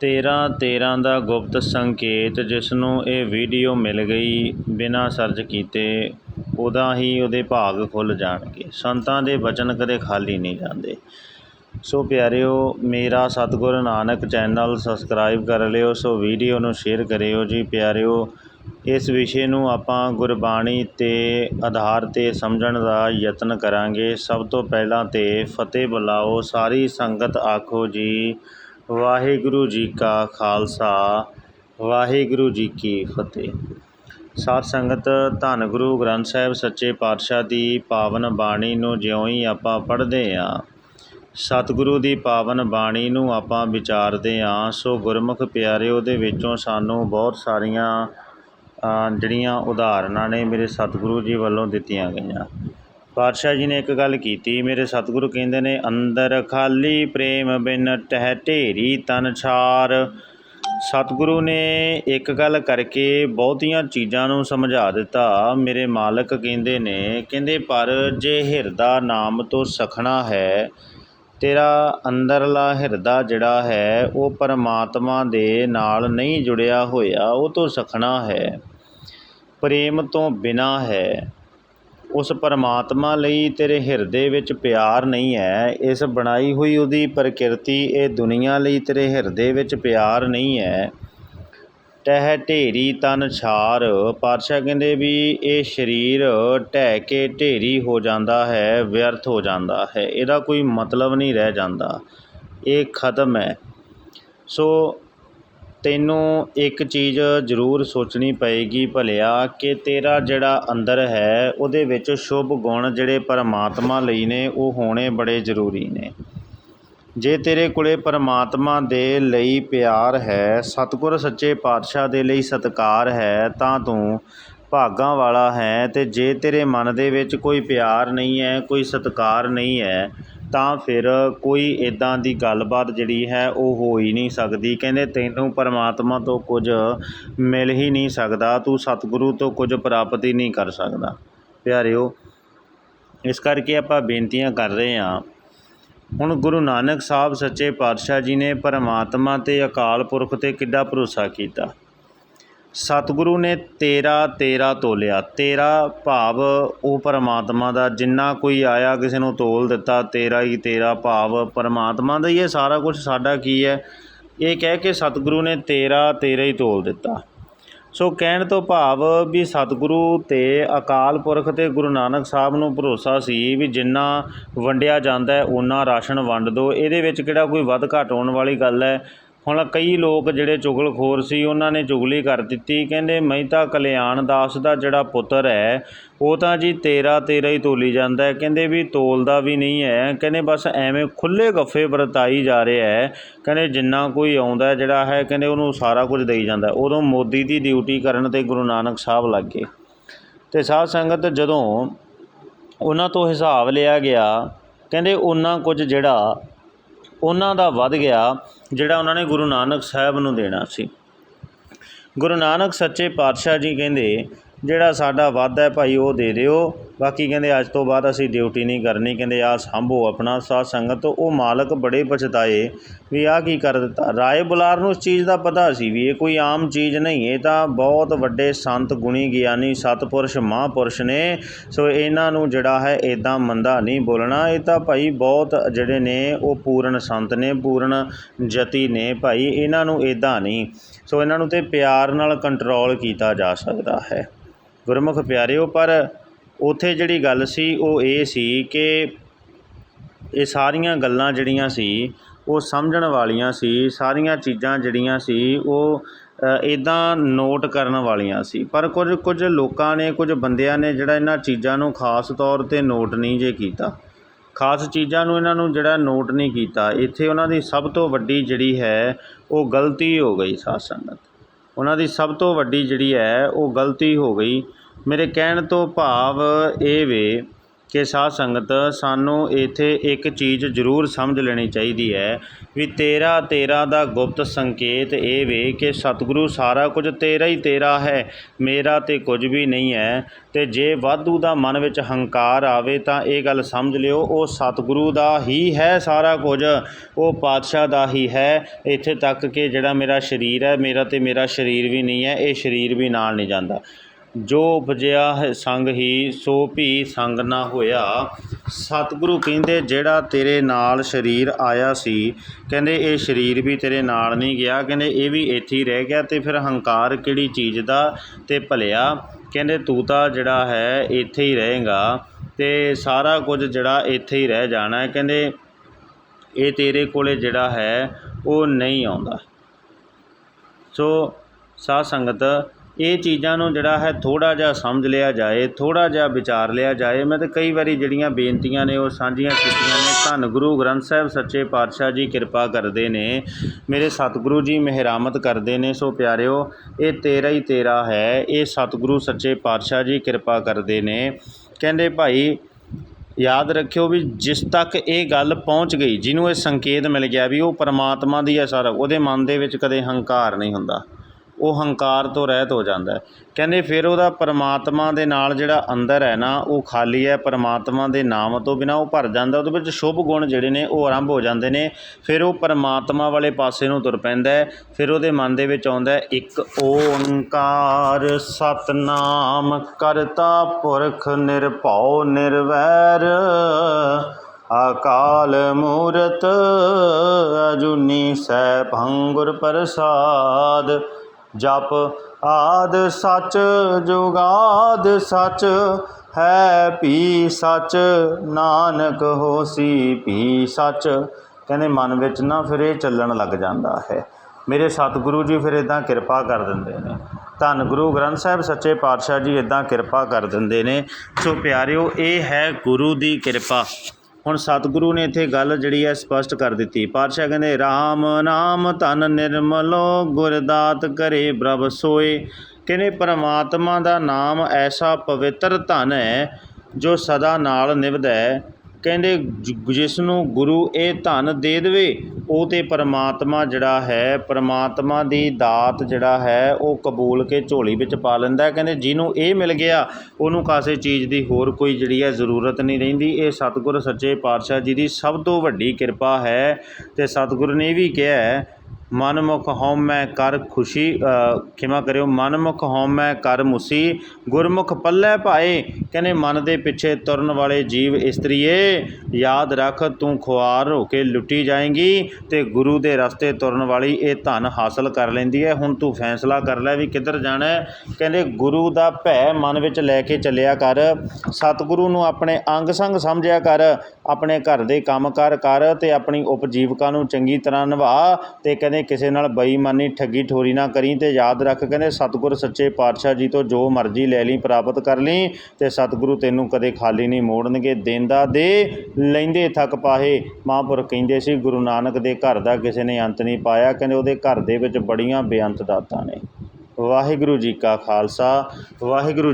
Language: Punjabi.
13 13 ਦਾ ਗੁਪਤ ਸੰਕੇਤ ਜਿਸ ਨੂੰ ਇਹ ਵੀਡੀਓ ਮਿਲ ਗਈ ਬਿਨਾਂ ਸਰਚ ਕੀਤੇ, ਉਹਦਾ ਹੀ ਉਹਦੇ ਭਾਗ ਖੁੱਲ੍ਹ ਜਾਣਗੇ। ਸੰਤਾਂ ਦੇ ਬਚਨ ਕਦੇ ਖਾਲੀ ਨਹੀਂ ਜਾਂਦੇ। ਸੋ ਪਿਆਰਿਓ, ਮੇਰਾ ਸਤਿਗੁਰੂ ਨਾਨਕ ਚੈਨਲ ਸਬਸਕ੍ਰਾਈਬ ਕਰ ਲਿਓ, ਸੋ ਵੀਡੀਓ ਨੂੰ ਸ਼ੇਅਰ ਕਰਿਓ ਜੀ ਪਿਆਰਿਓ। ਇਸ ਵਿਸ਼ੇ ਨੂੰ ਆਪਾਂ ਗੁਰਬਾਣੀ ਤੇ ਆਧਾਰ ਤੇ ਸਮਝਣ ਦਾ ਯਤਨ ਕਰਾਂਗੇ। ਸਭ ਤੋਂ ਪਹਿਲਾਂ ਤੇ ਫਤਿਹ ਬੁਲਾਓ, ਸਾਰੀ ਸੰਗਤ ਆਖੋ ਜੀ ਵਾਹਿਗੁਰੂ ਜੀ ਕਾ ਖਾਲਸਾ, ਵਾਹਿਗੁਰੂ ਜੀ ਕੀ ਫਤਿਹ। ਸਾਧ ਸੰਗਤ, ਧੰਨ ਗੁਰੂ ਗ੍ਰੰਥ ਸਾਹਿਬ ਸੱਚੇ ਪਾਤਸ਼ਾਹ ਦੀ ਪਾਵਨ ਬਾਣੀ ਨੂੰ ਜਿਉਂ ਹੀ ਆਪਾਂ ਪੜ੍ਹਦੇ ਹਾਂ ਸਤਿਗੁਰੂ ਦੀ ਪਾਵਨ ਬਾਣੀ ਨੂੰ ਆਪਾਂ ਵਿਚਾਰਦੇ ਹਾਂ ਸੋ ਗੁਰਮੁਖ ਪਿਆਰੇ ਉਹਦੇ ਵਿੱਚੋਂ ਸਾਨੂੰ ਬਹੁਤ ਸਾਰੀਆਂ ਜਿਹੜੀਆਂ ਉਦਾਹਰਨਾਂ ਨੇ ਮੇਰੇ ਸਤਿਗੁਰੂ ਜੀ ਵੱਲੋਂ ਦਿੱਤੀਆਂ ਗਈਆਂ। ਪਾਤਸ਼ਾਹ ਜੀ ਨੇ ਇੱਕ ਗੱਲ ਕੀਤੀ, ਮੇਰੇ ਸਤਿਗੁਰੂ ਕਹਿੰਦੇ ਨੇ, ਅੰਦਰ ਖਾਲੀ ਪ੍ਰੇਮ ਬਿਨ ਟਹਿ ਢੇਰੀ ਤਨ ਛਾਰ। ਸਤਿਗੁਰੂ ਨੇ ਇੱਕ ਗੱਲ ਕਰਕੇ ਬਹੁਤੀਆਂ ਚੀਜ਼ਾਂ ਨੂੰ ਸਮਝਾ ਦਿੱਤਾ। ਮੇਰੇ ਮਾਲਕ ਕਹਿੰਦੇ ਨੇ, ਕਹਿੰਦੇ, ਪਰ ਜੇ ਹਿਰਦਾ ਨਾਮ ਤੋਂ ਸਖਣਾ ਹੈ, ਤੇਰਾ ਅੰਦਰਲਾ ਹਿਰਦਾ ਜਿਹੜਾ ਹੈ, ਉਹ ਪਰਮਾਤਮਾ ਦੇ ਨਾਲ ਨਹੀਂ ਜੁੜਿਆ ਹੋਇਆ, ਉਹ ਤੋਂ ਸਖਣਾ ਹੈ। ਪ੍ਰੇਮ ਤੋਂ ਬਿਨਾ ਹੈ। ਉਸ ਪਰਮਾਤਮਾ ਲਈ ਤੇਰੇ ਹਿਰਦੇ ਵਿੱਚ ਪਿਆਰ ਨਹੀਂ ਹੈ, ਇਸ ਬਣਾਈ ਹੋਈ ਉਹਦੀ ਪ੍ਰਕਿਰਤੀ ਇਹ ਦੁਨੀਆ ਲਈ ਤੇਰੇ ਹਿਰਦੇ ਵਿੱਚ ਪਿਆਰ ਨਹੀਂ ਹੈ। ਟਹਿ ਢੇਰੀ ਤਨ ਛਾਰ, ਪਾਤਸ਼ਾਹ ਕਹਿੰਦੇ ਵੀ ਇਹ ਸਰੀਰ ਢਹਿ ਕੇ ਢੇਰੀ ਹੋ ਜਾਂਦਾ ਹੈ, ਵਿਅਰਥ ਹੋ ਜਾਂਦਾ ਹੈ, ਇਹਦਾ ਕੋਈ ਮਤਲਬ ਨਹੀਂ ਰਹਿ ਜਾਂਦਾ, ਇਹ ਖਤਮ ਹੈ। ਸੋ ਤੈਨੂੰ ਇੱਕ ਚੀਜ਼ ਜ਼ਰੂਰ ਸੋਚਣੀ ਪਏਗੀ, ਭਲਿਆ, ਕਿ ਤੇਰਾ ਜਿਹੜਾ ਅੰਦਰ ਹੈ, ਉਹਦੇ ਵਿੱਚ ਸ਼ੁਭ ਗੁਣ ਜਿਹੜੇ ਪਰਮਾਤਮਾ ਲਈ ਨੇ, ਉਹ ਹੋਣੇ ਬੜੇ ਜ਼ਰੂਰੀ ਨੇ। ਜੇ ਤੇਰੇ ਕੋਲੇ ਪਰਮਾਤਮਾ ਦੇ ਲਈ ਪਿਆਰ ਹੈ, ਸਤਿਗੁਰ ਸੱਚੇ ਪਾਤਸ਼ਾਹ ਦੇ ਲਈ ਸਤਿਕਾਰ ਹੈ, ਤਾਂ ਤੂੰ ਭਾਗਾਂ ਵਾਲਾ ਹੈ ਅਤੇ ਜੇ ਤੇਰੇ ਮਨ ਦੇ ਵਿੱਚ ਕੋਈ ਪਿਆਰ ਨਹੀਂ ਹੈ, ਕੋਈ ਸਤਿਕਾਰ ਨਹੀਂ ਹੈ, ਤਾਂ ਫਿਰ ਕੋਈ ਇੱਦਾਂ ਦੀ ਗੱਲਬਾਤ ਜਿਹੜੀ ਹੈ ਉਹ ਹੋ ਹੀ ਨਹੀਂ ਸਕਦੀ। ਕਹਿੰਦੇ, ਤੈਨੂੰ ਪਰਮਾਤਮਾ ਤੋਂ ਕੁਝ ਮਿਲ ਹੀ ਨਹੀਂ ਸਕਦਾ, ਤੂੰ ਸਤਿਗੁਰੂ ਤੋਂ ਕੁਝ ਪ੍ਰਾਪਤ ਹੀ ਨਹੀਂ ਕਰ ਸਕਦਾ। ਪਿਆਰਿਓ, ਇਸ ਕਰਕੇ ਆਪਾਂ ਬੇਨਤੀਆਂ ਕਰ ਰਹੇ ਹਾਂ। ਹੁਣ ਗੁਰੂ ਨਾਨਕ ਸਾਹਿਬ ਸੱਚੇ ਪਾਤਸ਼ਾਹ ਜੀ ਨੇ ਪਰਮਾਤਮਾ ਤੇ ਅਕਾਲ ਪੁਰਖ ਤੇ ਕਿੱਡਾ ਭਰੋਸਾ ਕੀਤਾ। ਸਤਿਗੁਰੂ ਨੇ ਤੇਰਾ ਤੇਰਾ ਤੋਲਿਆ। ਤੇਰਾ ਭਾਵ ਉਹ ਪਰਮਾਤਮਾ ਦਾ, ਜਿੰਨਾ ਕੋਈ ਆਇਆ ਕਿਸੇ ਨੂੰ ਤੋਲ ਦਿੱਤਾ, ਤੇਰਾ ਹੀ ਤੇਰਾ ਭਾਵ ਪਰਮਾਤਮਾ ਦਾ ਹੀ ਇਹ ਸਾਰਾ ਕੁਝ ਸਾਡਾ ਕੀ ਹੈ? ਇਹ ਕਹਿ ਕੇ ਸਤਿਗੁਰੂ ਨੇ ਤੇਰਾ ਤੇਰਾ ਹੀ ਤੋਲ ਦਿੱਤਾ। ਸੋ ਕਹਿਣ ਤੋਂ ਭਾਵ ਵੀ ਸਤਿਗੁਰੂ ਤੇ ਅਕਾਲ ਪੁਰਖ ਤੇ ਗੁਰੂ ਨਾਨਕ ਸਾਹਿਬ ਨੂੰ ਭਰੋਸਾ ਸੀ ਵੀ ਜਿੰਨਾ ਵੰਡਿਆ ਜਾਂਦਾ ਹੈ, ਓਨਾ ਰਾਸ਼ਨ ਵੰਡ ਦਿਓ। ਇਹਦੇ ਵਿੱਚ ਕਿਹੜਾ ਕੋਈ ਵੱਧ ਘੱਟ ਹੋਣ ਵਾਲੀ ਗੱਲ ਹੈ? ਹੁਣ ਕਈ ਲੋਕ ਜਿਹੜੇ ਚੁਗਲਖੋਰ ਸੀ, ਉਹਨਾਂ ਨੇ ਚੁਗਲੀ ਕਰ ਦਿੱਤੀ। ਕਹਿੰਦੇ ਮਹਿਤਾ ਕਲਿਆਣ ਦਾਸ ਦਾ ਜਿਹੜਾ ਪੁੱਤਰ ਹੈ, ਉਹ ਤਾਂ ਜੀ ਤੇਰਾ ਤੇਰਾ ਹੀ ਤੋਲੀ ਜਾਂਦਾ ਕਹਿੰਦੇ ਵੀ ਤੋਲਦਾ ਵੀ ਨਹੀਂ ਹੈ। ਕਹਿੰਦੇ, ਬਸ ਐਵੇਂ ਖੁੱਲੇ ਗੱਫੇ ਵਰਤਾਈ ਜਾ ਰਿਹਾ ਹੈ। ਕਹਿੰਦੇ, ਜਿੰਨਾ ਕੋਈ ਆਉਂਦਾ ਜਿਹੜਾ ਹੈ, ਕਹਿੰਦੇ ਉਹਨੂੰ ਸਾਰਾ ਕੁਝ ਦੇਈ ਜਾਂਦਾ ਉਦੋਂ ਮੋਦੀ ਦੀ ਡਿਊਟੀ ਕਰਨ ਤੇ ਗੁਰੂ ਨਾਨਕ ਸਾਹਿਬ ਲੱਗ ਗਏ। ਤੇ ਸਾਧ ਸੰਗਤ ਜਦੋਂ ਉਹਨਾਂ ਤੋਂ ਹਿਸਾਬ ਲਿਆ ਗਿਆ, ਕਹਿੰਦੇ, ਉਹਨਾਂ ਕੁਝ ਜਿਹੜਾ ਉਹਨਾਂ ਦਾ ਵੱਧ ਗਿਆ ਜਿਹੜਾ ਉਹਨਾਂ ਨੇ ਗੁਰੂ ਨਾਨਕ ਸਾਹਿਬ ਨੂੰ ਦੇਣਾ ਸੀ। ਗੁਰੂ ਨਾਨਕ ਸੱਚੇ ਪਾਤਸ਼ਾਹ ਜੀ ਕਹਿੰਦੇ ਜਿਹੜਾ ਸਾਡਾ ਵਾਅਦਾ ਹੈ ਭਾਈ ਉਹ ਦੇ ਦਿਓ। ਬਾਕੀ ਕਹਿੰਦੇ ਅੱਜ ਤੋਂ ਬਾਅਦ ਅਸੀਂ ਡਿਊਟੀ ਨਹੀਂ ਕਰਨੀ। ਕਹਿੰਦੇ ਆ ਸੰਭੋ ਆਪਣਾ, ਸਾਧ ਸੰਗਤ, ਉਹ ਮਾਲਕ ਬੜੇ ਪਛਤਾਏ ਵੀ ਆ ਕੀ ਕਰ ਦਿੱਤਾ। ਰਾਏ ਬੁਲਾਰ ਨੂੰ ਉਸ ਚੀਜ਼ ਦਾ ਪਤਾ ਸੀ ਵੀ ਇਹ ਕੋਈ ਆਮ ਚੀਜ਼ ਨਹੀਂ, ਇਹ ਤਾਂ ਬਹੁਤ ਵੱਡੇ ਸੰਤ, ਗੁਣੀ ਗਿਆਨੀ, ਸਤਪੁਰਸ਼, ਮਹਾਂਪੁਰਸ਼ ਨੇ। ਸੋ ਇਹਨਾਂ ਨੂੰ ਜਿਹੜਾ ਹੈ ਇਦਾਂ ਮੰਦਾ ਨਹੀਂ ਬੋਲਣਾ। ਇਹ ਤਾਂ ਭਾਈ ਬਹੁਤ ਜਿਹੜੇ ਨੇ, ਉਹ ਪੂਰਨ ਸੰਤ ਨੇ, ਪੂਰਨ ਜਤੀ ਨੇ ਭਾਈ। ਇਹਨਾਂ ਨੂੰ ਇਦਾਂ ਨਹੀਂ। ਸੋ ਇਹਨਾਂ ਨੂੰ ਤੇ ਪਿਆਰ ਨਾਲ ਕੰਟਰੋਲ ਕੀਤਾ ਜਾ ਸਕਦਾ ਹੈ। ਗੁਰਮੁਖ ਪਿਆਰਿਓ, ਪਰ ਉੱਥੇ ਜਿਹੜੀ ਗੱਲ ਸੀ, ਉਹ ਇਹ ਸੀ ਕਿ ਇਹ ਸਾਰੀਆਂ ਗੱਲਾਂ ਜਿਹੜੀਆਂ ਸੀ, ਉਹ ਸਮਝਣ ਵਾਲੀਆਂ ਸੀ, ਸਾਰੀਆਂ ਚੀਜ਼ਾਂ ਜਿਹੜੀਆਂ ਸੀ, ਉਹ ਇਦਾਂ ਨੋਟ ਕਰਨ ਵਾਲੀਆਂ ਸੀ। ਪਰ ਕੁਝ ਕੁਝ ਲੋਕਾਂ ਨੇ, ਕੁਝ ਬੰਦਿਆਂ ਨੇ ਜਿਹੜਾ ਇਹਨਾਂ ਚੀਜ਼ਾਂ ਨੂੰ ਖਾਸ ਤੌਰ ਤੇ ਨੋਟ ਨਹੀਂ ਜੇ ਕੀਤਾ। ਖਾਸ ਚੀਜ਼ਾਂ ਨੂੰ ਇਹਨਾਂ ਨੂੰ ਜਿਹੜਾ ਨੋਟ ਨਹੀਂ ਕੀਤਾ, ਇੱਥੇ ਉਹਨਾਂ ਦੀ ਸਭ ਤੋਂ ਵੱਡੀ ਜਿਹੜੀ ਹੈ, ਉਹ ਗਲਤੀ ਹੋ ਗਈ ਸਾਧ ਸੰਗਤ। ਉਹਨਾਂ ਦੀ ਸਭ ਤੋਂ ਵੱਡੀ ਜਿਹੜੀ ਹੈ, ਉਹ ਗਲਤੀ ਹੋ ਗਈ। ਮੇਰੇ ਕਹਿਣ ਤੋਂ ਭਾਵ ਇਹ ਵੇ ਕਿ ਸਾਧ ਸੰਗਤ, ਸਾਨੂੰ ਇੱਥੇ ਇੱਕ ਚੀਜ਼ ਜ਼ਰੂਰ ਸਮਝ ਲੈਣੀ ਚਾਹੀਦੀ ਹੈ ਵੀ ਤੇਰਾ ਤੇਰਾ ਦਾ ਗੁਪਤ ਸੰਕੇਤ ਇਹ ਵੇ ਕਿ ਸਤਿਗੁਰੂ ਸਾਰਾ ਕੁਝ ਤੇਰਾ ਹੀ ਤੇਰਾ ਹੈ, ਮੇਰਾ ਤੇ ਕੁਝ ਵੀ ਨਹੀਂ ਹੈ ਤੇ ਜੇ ਵਾਧੂ ਦਾ ਮਨ ਵਿੱਚ ਹੰਕਾਰ ਆਵੇ ਤਾਂ ਇਹ ਗੱਲ ਸਮਝ ਲਿਓ, ਉਹ ਸਤਿਗੁਰੂ ਦਾ ਹੀ ਹੈ ਸਾਰਾ ਕੁਝ, ਉਹ ਪਾਤਸ਼ਾਹ ਦਾ ਹੀ ਹੈ, ਇੱਥੇ ਤੱਕ ਕਿ ਜਿਹੜਾ ਮੇਰਾ ਸਰੀਰ ਹੈ, ਮੇਰਾ ਤੇ ਮੇਰਾ ਸਰੀਰ ਵੀ ਨਹੀਂ ਹੈ, ਇਹ ਸਰੀਰ ਵੀ ਨਾਲ ਨਹੀਂ ਜਾਂਦਾ। ਜੋ ਉਪਜਿਆ ਹੈ ਸੰਗ ਹੀ, ਸੋ ਭੀ ਸੰਗ ਨਾ ਹੋਇਆ। ਸਤਿਗੁਰੂ ਕਹਿੰਦੇ, ਜਿਹੜਾ ਤੇਰੇ ਨਾਲ ਸਰੀਰ ਆਇਆ ਸੀ, ਕਹਿੰਦੇ ਇਹ ਸਰੀਰ ਵੀ ਤੇਰੇ ਨਾਲ ਨਹੀਂ ਗਿਆ। ਕਹਿੰਦੇ ਇਹ ਵੀ ਇੱਥੇ ਹੀ ਰਹਿ ਗਿਆ ਤੇ ਫਿਰ ਹੰਕਾਰ ਕਿਹੜੀ ਚੀਜ਼ ਦਾ ਤੇ ਭਲਿਆ? ਕਹਿੰਦੇ ਤੂੰ ਤਾਂ ਜਿਹੜਾ ਹੈ ਇੱਥੇ ਹੀ ਰਹੇਗਾ ਤੇ ਸਾਰਾ ਕੁਝ ਜਿਹੜਾ ਇੱਥੇ ਹੀ ਰਹਿ ਜਾਣਾ ਹੈ। ਕਹਿੰਦੇ ਇਹ ਤੇਰੇ ਕੋਲੇ ਜਿਹੜਾ ਹੈ, ਉਹ ਨਹੀਂ ਆਉਂਦਾ। ਸੋ ਸਾਧ ਸੰਗਤ ਇਹ ਚੀਜ਼ਾਂ ਨੂੰ ਜਿਹੜਾ ਹੈ ਥੋੜ੍ਹਾ ਜਿਹਾ ਸਮਝ ਲਿਆ ਜਾਏ, ਥੋੜ੍ਹਾ ਜਿਹਾ ਵਿਚਾਰ ਲਿਆ ਜਾਏ। ਮੈਂ ਤਾਂ ਕਈ ਵਾਰੀ ਜਿਹੜੀਆਂ ਬੇਨਤੀਆਂ ਨੇ, ਉਹ ਸਾਂਝੀਆਂ ਕੀਤੀਆਂ ਨੇ। ਧੰਨ ਗੁਰੂ ਗ੍ਰੰਥ ਸਾਹਿਬ ਸੱਚੇ ਪਾਤਸ਼ਾਹ ਜੀ ਕਿਰਪਾ ਕਰਦੇ ਨੇ, ਮੇਰੇ ਸਤਿਗੁਰੂ ਜੀ ਮਿਹਰਾਮਤ ਕਰਦੇ ਨੇ। ਸੋ ਪਿਆਰਿਓ, ਇਹ ਤੇਰਾ ਹੀ ਤੇਰਾ ਹੈ, ਇਹ ਸਤਿਗੁਰੂ ਸੱਚੇ ਪਾਤਸ਼ਾਹ ਜੀ ਕਿਰਪਾ ਕਰਦੇ ਨੇ। ਕਹਿੰਦੇ ਭਾਈ, ਯਾਦ ਰੱਖਿਓ ਵੀ ਜਿਸ ਤੱਕ ਇਹ ਗੱਲ ਪਹੁੰਚ ਗਈ, ਜਿਹਨੂੰ ਇਹ ਸੰਕੇਤ ਮਿਲ ਗਿਆ ਵੀ ਉਹ ਪਰਮਾਤਮਾ ਦੀ ਹੈ ਸਾਰਾ, ਉਹਦੇ ਮਨ ਦੇ ਵਿੱਚ ਕਦੇ ਹੰਕਾਰ ਨਹੀਂ ਹੁੰਦਾ। ਉਹ ਹੰਕਾਰ ਤੋਂ ਰਹਿਤ ਹੋ ਜਾਂਦਾ ਕਹਿੰਦੇ ਫਿਰ ਉਹਦਾ ਪਰਮਾਤਮਾ ਦੇ ਨਾਲ ਜਿਹੜਾ ਅੰਦਰ ਹੈ ਨਾ, ਉਹ ਖਾਲੀ ਹੈ। ਪਰਮਾਤਮਾ ਦੇ ਨਾਮ ਤੋਂ ਬਿਨਾ ਉਹ ਭਰ ਜਾਂਦਾ, ਉਹਦੇ ਵਿੱਚ ਸ਼ੁਭ ਗੁਣ ਜਿਹੜੇ ਨੇ ਉਹ ਆਰੰਭ ਹੋ ਜਾਂਦੇ ਨੇ। ਫਿਰ ਉਹ ਪਰਮਾਤਮਾ ਵਾਲੇ ਪਾਸੇ ਨੂੰ ਤੁਰ ਪੈਂਦਾ ਫਿਰ ਉਹਦੇ ਮਨ ਦੇ ਵਿੱਚ ਆਉਂਦਾ ਇੱਕ ਓੰਕਾਰ ਸਤਨਾਮ ਕਰਤਾ ਪੁਰਖ ਨਿਰਭਉ ਨਿਰਵੈਰ। ਅਕਾਲ ਮੂਰਤ ਅਜੂਨੀ ਸੈਭੰ ਗੁਰ ਪ੍ਰਸਾਦ। ਜਪ ਆਦ ਸੱਚ ਜੁਗਾਦ ਸੱਚ, ਹੈ ਪੀ ਸੱਚ, ਨਾਨਕ ਹੋਸੀ ਪੀ ਸੱਚ। ਕਹਿੰਦੇ ਮਨ ਵਿੱਚ ਨਾ ਫਿਰ ਇਹ ਚੱਲਣ ਲੱਗ ਜਾਂਦਾ ਹੈ। ਮੇਰੇ ਸਤਿਗੁਰੂ ਜੀ ਫਿਰ ਇਦਾਂ ਕਿਰਪਾ ਕਰ ਦਿੰਦੇ ਨੇ। ਧੰਨ ਗੁਰੂ ਗ੍ਰੰਥ ਸਾਹਿਬ, ਸੱਚੇ ਪਾਤਸ਼ਾਹ ਜੀ ਇਦਾਂ ਕਿਰਪਾ ਕਰ ਦਿੰਦੇ ਨੇ। ਸੋ ਪਿਆਰਿਓ, ਇਹ ਹੈ ਗੁਰੂ ਦੀ ਕਿਰਪਾ। ਹੁਣ ਸਤਿਗੁਰੂ ਨੇ ਇੱਥੇ ਗੱਲ ਜਿਹੜੀ ਹੈ ਸਪਸ਼ਟ ਕਰ ਦਿੱਤੀ। ਪਾਤਸ਼ਾਹ ਕਹਿੰਦੇ RAM ਨਾਮ ਧਨ ਨਿਰਮਲੋ, ਗੁਰਦਾਤ ਕਰੇ ਪ੍ਰਭ ਸੋਏ। ਕਹਿੰਦੇ, ਪਰਮਾਤਮਾ ਦਾ ਨਾਮ ਐਸਾ ਪਵਿੱਤਰ ਧਨ ਹੈ, ਜੋ ਸਦਾ ਨਾਲ ਨਿਭਦਾ ਹੈ। ਕਹਿੰਦੇ ਜ- ਜਿਸ ਨੂੰ ਗੁਰੂ ਇਹ ਧਨ ਦੇ ਦੇਵੇ, ਉਹ ਤੇ ਪਰਮਾਤਮਾ ਜਿਹੜਾ ਹੈ, ਪਰਮਾਤਮਾ ਦੀ ਦਾਤ ਜਿਹੜਾ ਹੈ, ਉਹ ਕਬੂਲ ਕੇ ਝੋਲੀ ਵਿੱਚ ਪਾ ਲੈਂਦਾ ਕਹਿੰਦੇ ਜਿਹਨੂੰ ਇਹ ਮਿਲ ਗਿਆ, ਉਹਨੂੰ ਕਾਸੇ ਚੀਜ਼ ਦੀ ਹੋਰ ਕੋਈ ਜਿਹੜੀ ਹੈ ਜ਼ਰੂਰਤ ਨਹੀਂ ਰਹਿੰਦੀ। ਇਹ ਸਤਿਗੁਰ ਸੱਚੇ ਪਾਤਸ਼ਾਹ ਜੀ ਦੀ ਸਭ ਤੋਂ ਵੱਡੀ ਕਿਰਪਾ ਹੈ ਤੇ ਸਤਿਗੁਰੂ ਨੇ ਇਹ ਵੀ ਕਿਹਾ ਮਨਮੁਖ ਹਉਮੈ ਕਰ ਖੁਸ਼ੀ ਖਿਮਾ ਕਰਿਓ। ਮਨਮੁਖ ਹਉਮੈ ਕਰ ਮੁਸੀ, ਗੁਰਮੁਖ ਪੱਲੇ ਭਾਏ। ਕਹਿੰਦੇ, ਮਨ ਦੇ ਪਿੱਛੇ ਤੁਰਨ ਵਾਲੇ ਜੀਵ ਇਸਤਰੀਏ, ਯਾਦ ਰੱਖ ਤੂੰ ਖੁਆਰ ਹੋ ਕੇ ਲੁੱਟੀ ਜਾਏਂਗੀ ਤੇ ਗੁਰੂ ਦੇ ਰਸਤੇ ਤੁਰਨ ਵਾਲੀ ਇਹ ਧਨ ਹਾਸਲ ਕਰ ਲੈਂਦੀ ਹੈ। ਹੁਣ ਤੂੰ ਫੈਸਲਾ ਕਰ ਲੈ ਵੀ ਕਿੱਧਰ ਜਾਣਾ ਹੈ। ਕਹਿੰਦੇ, ਗੁਰੂ ਦਾ ਭੈ ਮਨ ਵਿੱਚ ਲੈ ਕੇ ਚੱਲਿਆ ਕਰ। ਸਤਿਗੁਰੂ ਨੂੰ ਆਪਣੇ ਅੰਗ ਸੰਗ ਸਮਝਿਆ ਕਰ। ਆਪਣੇ ਘਰ ਦੇ ਕੰਮ ਕਾਰ ਕਰ ਤੇ ਆਪਣੀ ਉਪਜੀਵਕਾ ਨੂੰ ਚੰਗੀ ਤਰ੍ਹਾਂ ਨਿਭਾ ਤੇ ਕਹਿੰਦੇ ਕਿਸੇ ਨਾਲ ਬੇਈਮਾਨੀ, ਠੱਗੀ ਠੋਰੀ ਨਾ ਕਰੀ ਤੇ ਯਾਦ ਰੱਖ ਕਹਿੰਦੇ, ਸਤਿਗੁਰ ਸੱਚੇ ਪਾਤਸ਼ਾਹ ਜੀ ਤੋਂ ਜੋ ਮਰਜ਼ੀ ਲੈ ਲਈ, ਪ੍ਰਾਪਤ ਕਰ ਲਈ ਤੇ ਸਤਿਗੁਰੂ ਤੈਨੂੰ ਕਦੇ ਖਾਲੀ ਨਹੀਂ ਮੋੜਨਗੇ, ਦੇਂਦਾ ਦੇ, ਲੈਂਦੇ ਥੱਕ ਪਾਹੇ। ਮਹਾਂਪੁਰਖ ਕਹਿੰਦੇ ਸੀ, ਗੁਰੂ ਨਾਨਕ ਦੇ ਘਰ ਦਾ ਕਿਸੇ ਨੇ ਅੰਤ ਨਹੀਂ ਪਾਇਆ। ਕਹਿੰਦੇ, ਉਹਦੇ ਘਰ ਦੇ ਵਿੱਚ ਬੜੀਆਂ ਬੇਅੰਤ ਦਾਤਾਂ ਨੇ। ਵਾਹਿਗੁਰੂ ਜੀ ਕਾ ਖਾਲਸਾ, ਵਾਹਿਗੁਰੂ